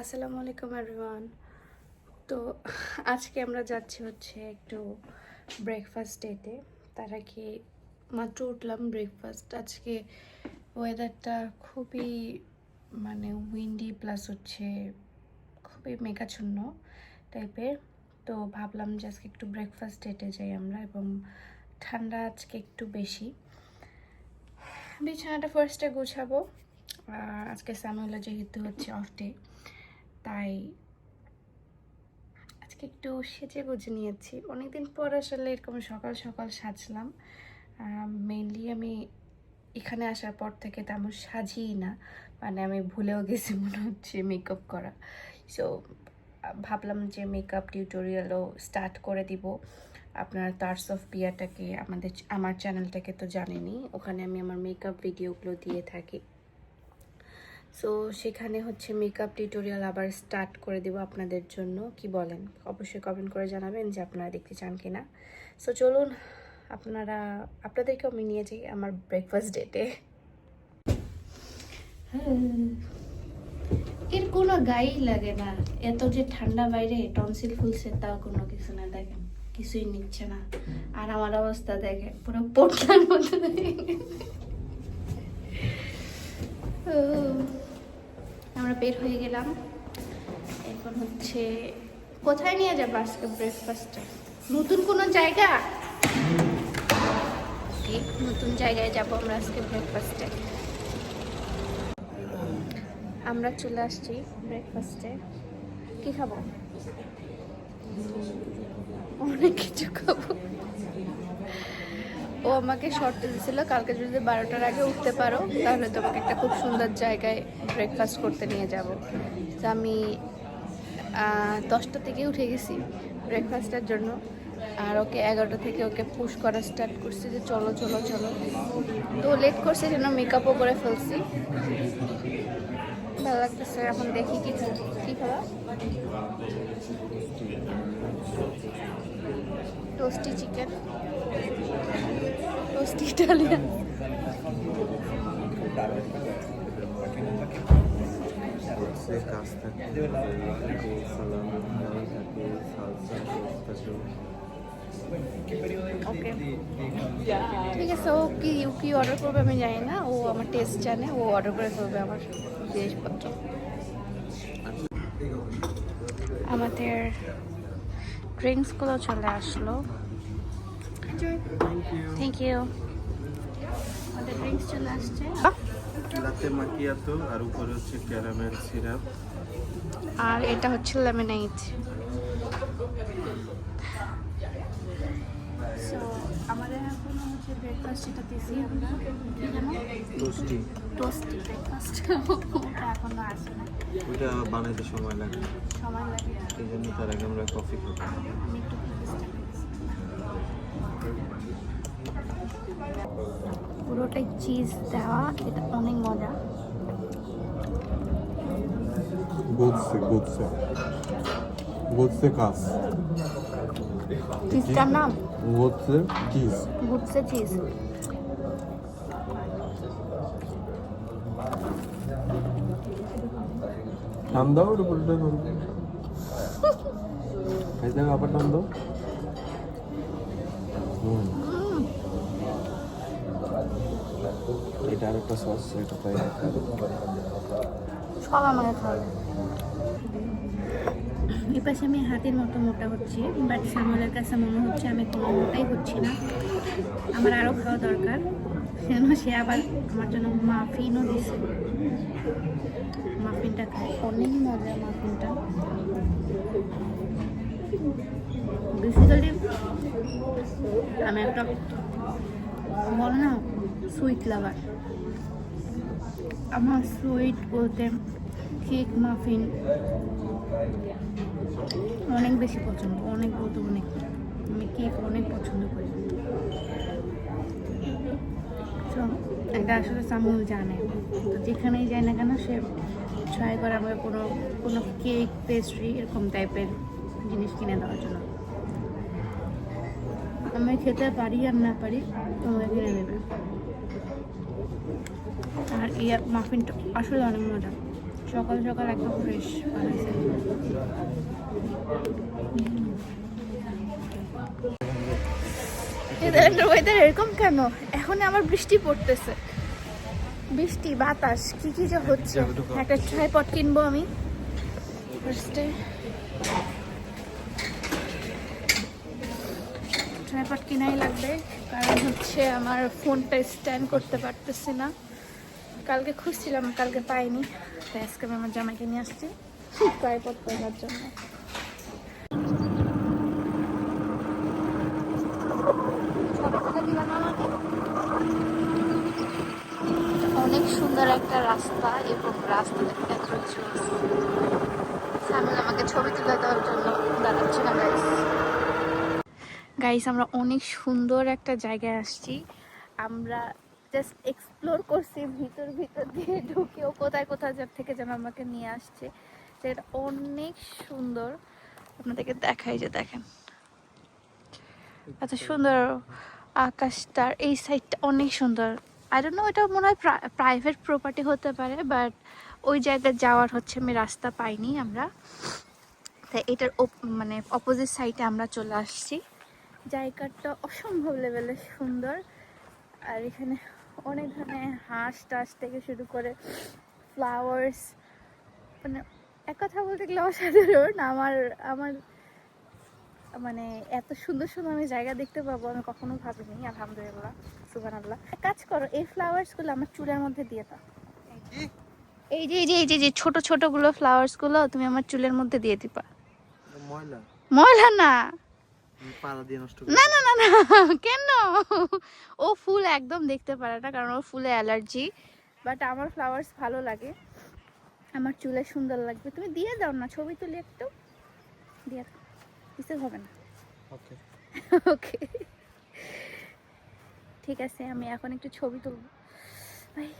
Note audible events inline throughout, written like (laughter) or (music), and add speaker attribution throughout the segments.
Speaker 1: আসসালামু আলাইকুম এভরিওয়ান তো আজকে আমরা যাচ্ছি হচ্ছে একটু ব্রেকফাস্ট ডেতে তার আগে মাত্র উঠলাম ব্রেকফাস্ট আজকে ওয়েদারটা খুবই মানে উইন্ডি প্লাস হচ্ছে খুবই মেঘাচ্ছন্ন টাইপের তো ভাবলাম যে আজকে একটু ব্রেকফাস্ট ডেটে যাই আমরা এবং ঠান্ডা আজকে একটু বেশি। বিছানাটা ফার্স্টে গুছাবো। আজকে স্যামুয়েলা যেহেতু হচ্ছে অফ ডে তাই আজকে একটু সেজে গুজে নিয়েছি। অনেকদিন পর আসলে এরকম সকাল সকাল সাজলাম। মেনলি আমি এখানে আসার পর থেকে তেমন সাজিই না। মানে আমি ভুলেও গেছি মনে হচ্ছে মেকআপ করা। সো ভাবলাম যে মেকআপ টিউটোরিয়ালও স্টার্ট করে দিব। আপনার তার্স অফ পিয়াটাকে আমাদের, আমার চ্যানেলটাকে তো জানেনি ওখানে আমি আমার মেকআপ ভিডিওগুলো দিয়ে থাকি। সো সেখানে হচ্ছে মেকআপ টিউটোরিয়াল আবার স্টার্ট করে দেবো আপনাদের জন্য। কি বলেন? অবশ্যই কমেন্ট করে জানাবেন যে আপনারা দেখতে চান কি না সো চলুন আপনারা আপনাদেরকেও আমি নিয়ে যাই আমার ব্রেকফাস্ট ডেটে এর কোনো গায়েই লাগে না। এত যে ঠান্ডা বাইরে টনসিল ফুলছে তাও কোনো কিছু না দেখেন। কিছুই নিচ্ছে না। আর আমার অবস্থা দেখেন পুরো পোটলার মতো ও, আমরা বের হয়ে গেলাম। এখন হচ্ছে, কোথায় নিয়ে যাব আজকে ব্রেকফাস্টে নতুন কোনো জায়গা? নতুন জায়গায় যাব আমরা আজকে ব্রেকফাস্টে আমরা চলে আসছি ব্রেকফাস্টে কি খাব? অনেক কিছু খাব। ও আমাকে শর্ত দিয়েছিল কালকে যদি বারোটার আগে উঠতে পারো, তাহলে তোমাকে একটা খুব সুন্দর জায়গায় ব্রেকফাস্ট করতে নিয়ে যাব। তো আমি দশটা থেকে উঠে গেছি ব্রেকফাস্টের জন্য। আর ওকে এগারোটা থেকে ওকে পুশ করা স্টার্ট করছি যে চলো চলো চলো। তো লেট করছে জন্য মেকআপও করে ফেলছি। ভালো লাগতেছে, এখন দেখি কি কি খাওয়া। Toastie chicken toastie Italian
Speaker 2: Se casta, que salami, que salsa, pesto.
Speaker 1: Okay ঠিক আছে ও কি ও কি অর্ডার করবে আমি জানি না ও আমার টেস্ট জানে ও অর্ডার করে ফেলবে আমার জিনিসপত্র। আমাদের ড্রিঙ্কসগুলো চলে আসলো। থ্যাংক ইউ আমাদের ড্রিঙ্কস চলে আসছে।
Speaker 2: লাতে মাকিয়াতো আর উপরে হচ্ছে ক্যারামেল সিরাপ।
Speaker 1: আর এটা হচ্ছে লেমনেড সো আমাদের এখন হচ্ছে ব্রেকফাস্ট যেটা দিয়েছি আমরা কি জানো?
Speaker 2: টোস্টি
Speaker 1: টোস্টি ব্রেকফাস্ট ওটা এখনও আসে না।
Speaker 2: ওইটা বানাইতে সময় লাগে।
Speaker 1: সময় লাগে।
Speaker 2: এই জন্য তার আগে আমরা কফি খাব।
Speaker 1: আমি একটু চেষ্টা পুরোটাই চিজ দেওয়া এটা অনেক মজা
Speaker 3: Godse, Godse. Godse kas.
Speaker 1: চিজটার নাম. গুডসে চিজ
Speaker 3: টান দাও ওর উপরটা দাও আবার টান দাও হুম।
Speaker 2: এটা একটা সস এটা তাই।
Speaker 1: সব আমাকে খাওয়াবে এই পাশে আমি হাতের মতো মোটা হচ্ছি বাট সামলের কাছে মনে হচ্ছে আমি কোনো মোটাই হচ্ছি না। আমার আরও খাওয়া দরকার, কেন সে আবার আমার জন্য মাফিনও দিছে। মাফিনটা খাই অনেক মজা মাফিনটা। বেসিক্যালি আমি একটা বল না সুইট লাভার আমার সুইট বলতে কেক মাফিন অনেক বেশি পছন্দ, অনেক বলতে অনেক, আমি কেক অনেক পছন্দ করি। এটা আসলে সামুল জানে। তো যেখানেই যায় না কেন সে ট্রাই করে আমাকে কোনো কোনো কেক পেস্ট্রি এরকম টাইপের জিনিস কিনে দেওয়ার জন্য। আমি খেতে পারি আর না পারি তোমাকে কিনে দেবে আর ইয়ার মাফিনটা আসলে অনেক মজা। সকাল সকাল একদম ফ্রেশ বানাইছে। ওয়েদার এরকম কেন? এখন আমার বৃষ্টি পড়তেছে। বৃষ্টি বাতাস কি কি যে হচ্ছে। একটা ট্রাইপড কিনবো আমি। ফার্স্টে ট্রাইপড কিনাই লাগবে, কারণ হচ্ছে আমার ফোনটা স্ট্যান্ড করতে পারতেছি না। কালকে খুঁজছিলাম, কালকে পাইনি। তাই আজকে আমি আমার জামাইকে নিয়ে আসছি। ট্রাইপড করার জন্য। অনেক সুন্দর একটা রাস্তা এবং রাস্তাতে এত জোস সামিল আমাকে ছবি তুলে দেওয়ার জন্য দাঁড়াচ্ছে না গাইস আমরা অনেক সুন্দর একটা জায়গায় আসছি। আমরা জাস্ট এক্সপ্লোর করছি, ভিতর ভিতর দিয়ে ঢুকেও কোথায় কোথায় যা থেকে যেন আমাকে নিয়ে আসছে। যেটা অনেক সুন্দর। আপনাদেরকে দেখাই যে দেখেন। এত সুন্দর আকাশটার এই সাইডটা অনেক সুন্দর। আই ডোন্ট নো এটা মনে হয় প্রাইভেট প্রপার্টি হতে পারে বাট ওই জায়গায় যাওয়ার হচ্ছে আমি রাস্তা পাইনি আমরা। তাই এটার মানে অপোজিট সাইডে আমরা চলে আসছি। জায়গাটা অসম্ভব লেভেলের সুন্দর। আর এখানে অনেক ধরনের হাঁস টাস থেকে শুরু করে ফ্লাওয়ার্স মানে এক কথা বলতে গেলে অসাধারণ। আমার আমার মানে এত সুন্দর সুন্দর আমি জায়গা দেখতে পাবো আমি কখনো ভাবিনি আলহামদুলিল্লাহ সুবান আল্লাহ কাজ করো এই ফ্লাওয়ার্সগুলো আমার চুলের মধ্যে দিয়ে দাও। এই যে এই যে এই যে ছোট ছোটগুলো ফ্লাওয়ার্সগুলো তুমি আমার চুলের মধ্যে দিয়ে দিবা।
Speaker 2: ময়লা।
Speaker 1: ময়লা না। না না না না (laughs) কেন? ও ফুল একদম দেখতে পারে না কারণ ওর ফুলে অ্যালার্জি। বাট আমার ফ্লাওয়ার্স ভালো লাগে। আমার চুলে সুন্দর লাগবে। তুমি দিয়ে দাও না ছবি তুলি একটু। দিয়ে দাও। কিছু হবে না।
Speaker 2: ওকে
Speaker 1: ওকে (laughs) ঠিক আছে আমি এখন একটু ছবি তুলব। বাই।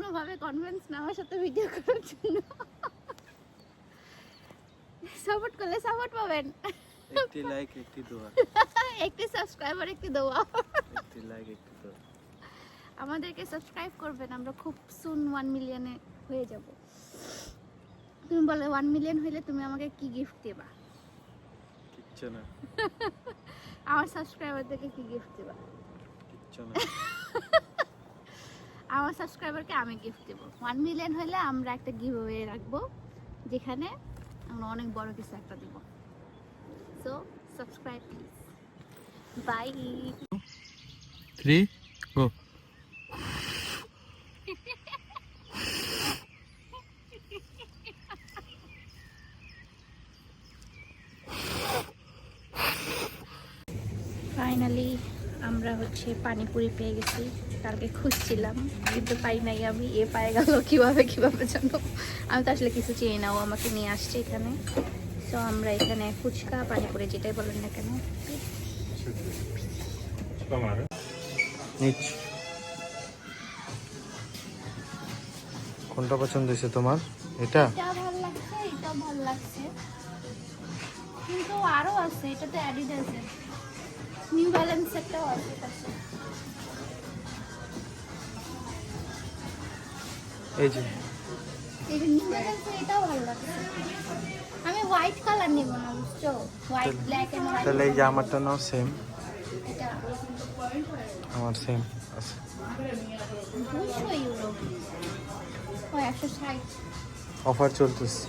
Speaker 1: কোনোভাবে কনভিন্স না আমার সাথে ভিডিও করার জন্য। সাপোর্ট করলে সাপোর্ট পাবেন।
Speaker 2: একটি লাইক (laughs) একটি দোয়া।
Speaker 1: একটি সাবস্ক্রাইবার একটি দেওয়া
Speaker 2: একটি লাইক একটি দোয়া।
Speaker 1: আমাদেরকে সাবস্ক্রাইব করবেন আমরা খুব সুন ওয়ান মিলিয়নে হয়ে যাব। তুমি বলে ওয়ান মিলিয়ন হইলে তুমি আমাকে কি গিফট দেবা?
Speaker 2: কিচ্ছু না। (laughs)
Speaker 1: আমার সাবস্ক্রাইবারদেরকে কি গিফট দেবা?
Speaker 2: কিচ্ছু না। (laughs)
Speaker 1: আমার সাবস্ক্রাইবারকে আমি গিফট দেবো। ওয়ান মিলিয়ন হলে আমরা একটা গিভ অ্যাওয়ে রাখব যেখানে আমরা অনেক বড় কিছু একটা দেবো। So subscribe please bye
Speaker 3: three go
Speaker 1: finally আমরা হচ্ছে পানিপুরি পেয়ে গেছি। কালকে খুঁজছিলাম কিন্তু পাই নাই আমি। এ পায়ে গেল কীভাবে কীভাবে জানো? আমি তো আসলে কিছু চিনি না ও আমাকে নিয়ে আসছে এখানে। তো আমরা এখানে ফুচকা পানি করে যেটাই বলেন না কেন।
Speaker 2: কোনটা পছন্দ হয়েছে তোমার? এটা?
Speaker 1: এটা ভালো লাগছে এটাও ভালো লাগছে। কিন্তু আরও আছে এটা তো অ্যাডিডাসের নিউ ব্যালেন্স একটাও আছে
Speaker 2: এই যে।
Speaker 1: আমি হোয়াইট কালার নেব না বুঝছ? হোয়াইট ব্ল্যাক এন্ড হোয়াইট
Speaker 2: তাহলে এই আমারটা নাও সেম
Speaker 1: এটা।
Speaker 2: আমার সেম আছে। অফার চলতেছে।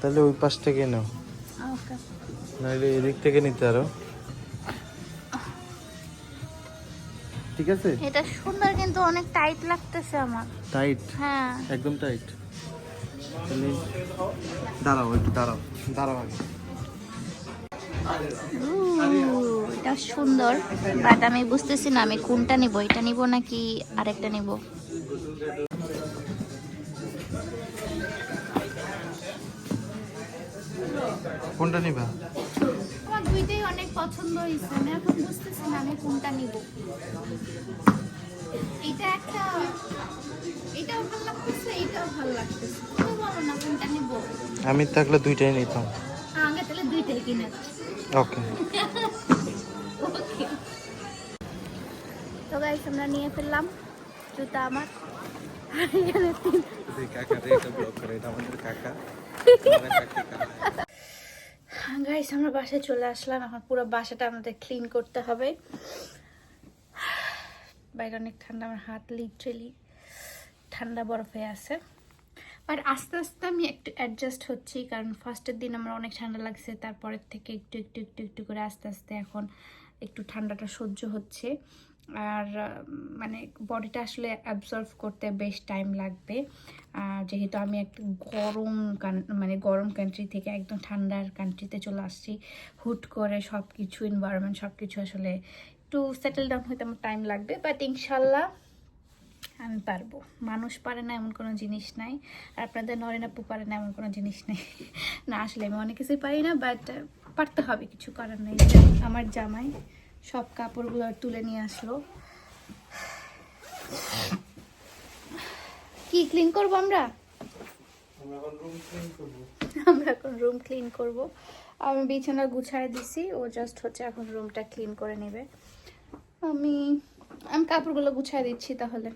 Speaker 2: তাহলে ওই পাশ থেকে নাও নাহলে এদিক থেকে নিতে আরও। ঠিক আছে?
Speaker 1: এটা সুন্দর কিন্তু অনেক টাইট লাগতেছে আমার।
Speaker 2: টাইট
Speaker 1: হ্যাঁ।
Speaker 2: একদম টাইট তাহলে দাঁড়াও একটু দাঁড়াও। দাঁড়াও আগে।
Speaker 1: এটা সুন্দর। বাট আমি বুঝতেছি না আমি কোনটা নিব? এটা নিব নাকি আরেকটা নিব?
Speaker 3: কোনটা নিবা?
Speaker 1: দুইটাই অনেক পছন্দ হয়েছে। আমি এখন বুঝতেছি না আমি কোনটা নিব। এটা একটা এটাও ভালো লাগতেছে এটাও ভালো লাগতেছে। তুমি বলো না কোনটা নিব।
Speaker 3: আমি থাকলে দুইটাই নিতাম।
Speaker 1: আগে তাহলে দুইটাই কিনে
Speaker 3: ওকে।
Speaker 1: ওকে। তো গাইস আমরা নিয়ে ফেললাম জুতা আমার। আর এখানে তিন-
Speaker 3: কাকা রে এটা ব্লক করে এটা আমাদের কাকা?
Speaker 1: গাইস আমরা বাসায় চলে আসলাম। এখন পুরো বাসাটা আমাদের ক্লিন করতে হবে। বাইরে অনেক ঠান্ডা, আমার হাত লিটারেলি ঠান্ডা বরফ হয়ে আছে। বাট আস্তে আস্তে আমি একটু অ্যাডজাস্ট হচ্ছি, কারণ ফার্স্টের দিন আমার অনেক ঠান্ডা লাগছে, তারপরের থেকে একটু একটু একটু একটু করে আস্তে আস্তে এখন একটু ঠান্ডাটা সহ্য হচ্ছে। আর মানে বডিটা আসলে অ্যাবজর্ভ করতে বেশ টাইম লাগবে। যেহেতু আমি একটা গরম মানে গরম কান্ট্রি থেকে একদম ঠান্ডার কান্ট্রিতে চলে আসছি, হুট করে সব কিছু এনভায়রনমেন্ট সব কিছু আসলে একটু সেটেল ডাউন হতে আমার টাইম লাগবে। বাট ইনশাল্লাহ আমি পারব। মানুষ পারে না এমন কোনো জিনিস নাই। আর আপনাদের নরেন আপু পারে না এমন কোনো জিনিস নেই। না, আসলে আমি অনেক কিছুই পারি না বাট পারতে হবে, কিছু করার নেই। আমার জামাই সব কাপড়গুলো তুলে নিয়ে আসলো। কি ক্লিন করব আমরা? আমরা এখন রুম ক্লিন করব। আমি বিছানা গুছায় দিছি ও জাস্ট হচ্ছে এখন রুমটা ক্লিন করে নেবে। আমি আমি কাপড়গুলো গুছায় দিচ্ছি তাহলে।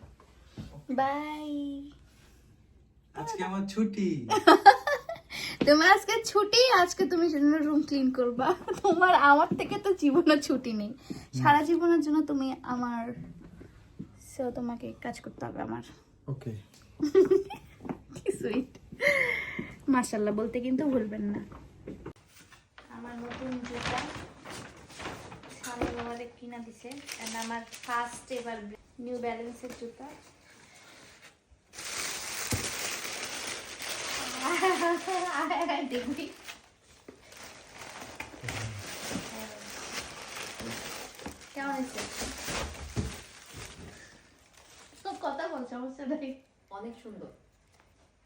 Speaker 1: বাই
Speaker 3: আজকে আমার ছুটি। (laughs)
Speaker 1: তোমার আজকে ছুটি? আজকে তুমি রুম ক্লিন করবা। তোমার আমার থেকে তো জীবনে ছুটি নেই। সারা জীবনের জন্য তুমি আমার সো তোমাকে কাজ করতে হবে আমার।
Speaker 3: ওকে
Speaker 1: কি সুইট মাশাল্লাহ বলতে কিন্তু ভুলবেন না। আমার নতুন জুতা স্বামী আমাদের কিনা দিছে and আমার ফার্স্ট এবার নিউ ব্যালেন্সের জুতা। (laughs) দেখবি কেমন হয়েছে তো কথা বলছো অবশ্য
Speaker 4: অনেক সুন্দর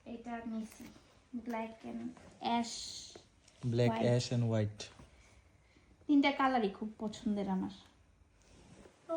Speaker 1: এটা black ash
Speaker 3: black ash and white
Speaker 1: তিনটা কালারই খুব পছন্দের আমার। ও